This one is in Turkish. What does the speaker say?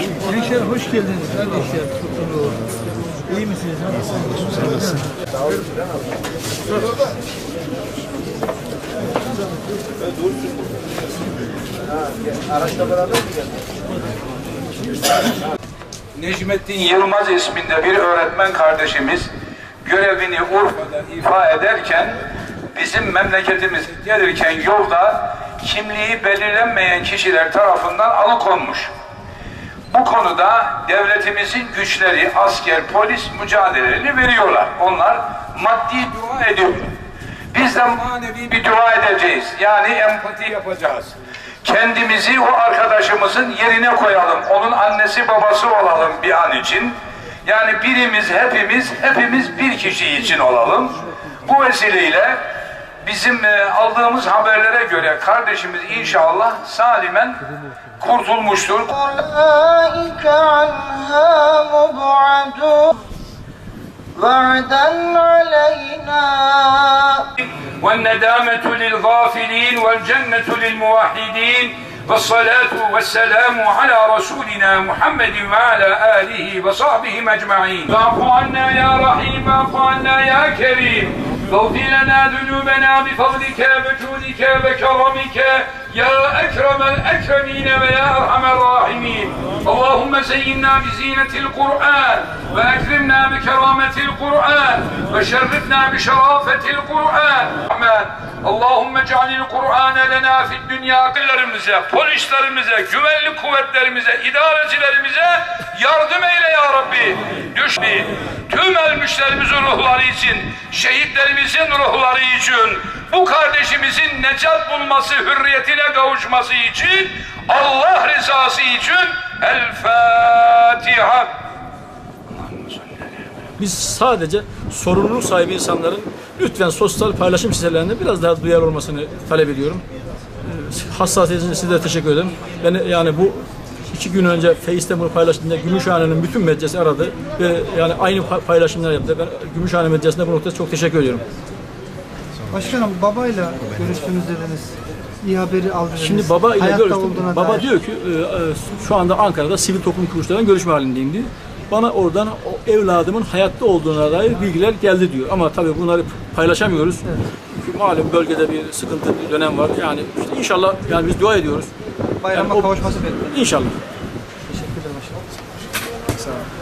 Gençler hoş geldiniz kardeşler. İyi misiniz? Nasılsınız? Necmettin Yılmaz isminde bir öğretmen kardeşimiz görevini Urfa'da ifa ederken bizim memleketimize gelirken yolda kimliği belirlenmeyen kişiler tarafından alıkonmuş. Bu konuda devletimizin güçleri, asker, polis mücadelelerini veriyorlar. Onlar maddi dua ediyorlar. Biz de manevi bir dua edeceğiz. Yani empati yapacağız. Kendimizi o arkadaşımızın yerine koyalım. Onun annesi babası olalım bir an için. Yani birimiz, hepimiz, hepimiz bir kişi için olalım. Bu vesileyle bizim e, aldığımız haberlere göre kardeşimiz inşallah salimen kurtulmuştur. أولئك عنها مبعدون وعدا علينا والندامة للغافلين والجنة للموحدين والصلاة والسلام على رسولنا محمد وعلى آله وصحبه أجمعين فاعف عنا يا رحيم واعف عنا يا كريم واغفر لنا ذنوبنا بفضلك وجودك وكرمك يا أكرم الأكرمين ويا أرحم الراحمين. اللهم زينا بزينة القرآن وأكرمنا القرآن وشرفنا بشرافة القرآن Rahman. Allahümme cealil Kur'ane lena fid dünya kıllarımıza, polislerimize, güvenlik kuvvetlerimize, idarecilerimize yardım eyle ya Rabbi. Düşme. Tüm ölmüşlerimizin ruhları için, şehitlerimizin ruhları için, bu kardeşimizin necat bulması, hürriyetine kavuşması için, Allah rızası için El Fatiha. Biz sadece sorumluluk sahibi insanların lütfen sosyal paylaşım sitelerinde biraz daha duyarlı olmasını talep ediyorum. Ee, Hassasiyetiniz için size teşekkür ederim. Ben yani bu iki gün önce Face'te bunu paylaştığımda Gümüşhane'nin bütün medyası aradı ve yani aynı pa- paylaşımlar yaptı. Ben Gümüşhane medyasına bu noktada çok teşekkür ediyorum. Başkanım babayla görüştünüz dediniz. İyi haberi aldınız. Şimdi baba ile görüştüm. Baba dair. diyor ki e, e, şu anda Ankara'da sivil toplum kuruluşlarından görüşme halindeyim diyor. Bana oradan o evladımın hayatta olduğuna dair bilgiler geldi diyor. Ama tabii bunları paylaşamıyoruz. Evet. Malum bölgede bir sıkıntı bir dönem var. Yani işte inşallah yani biz dua ediyoruz. Bayrama yani o, kavuşması bekliyoruz. İnşallah. Teşekkür ederim. Sağ olun.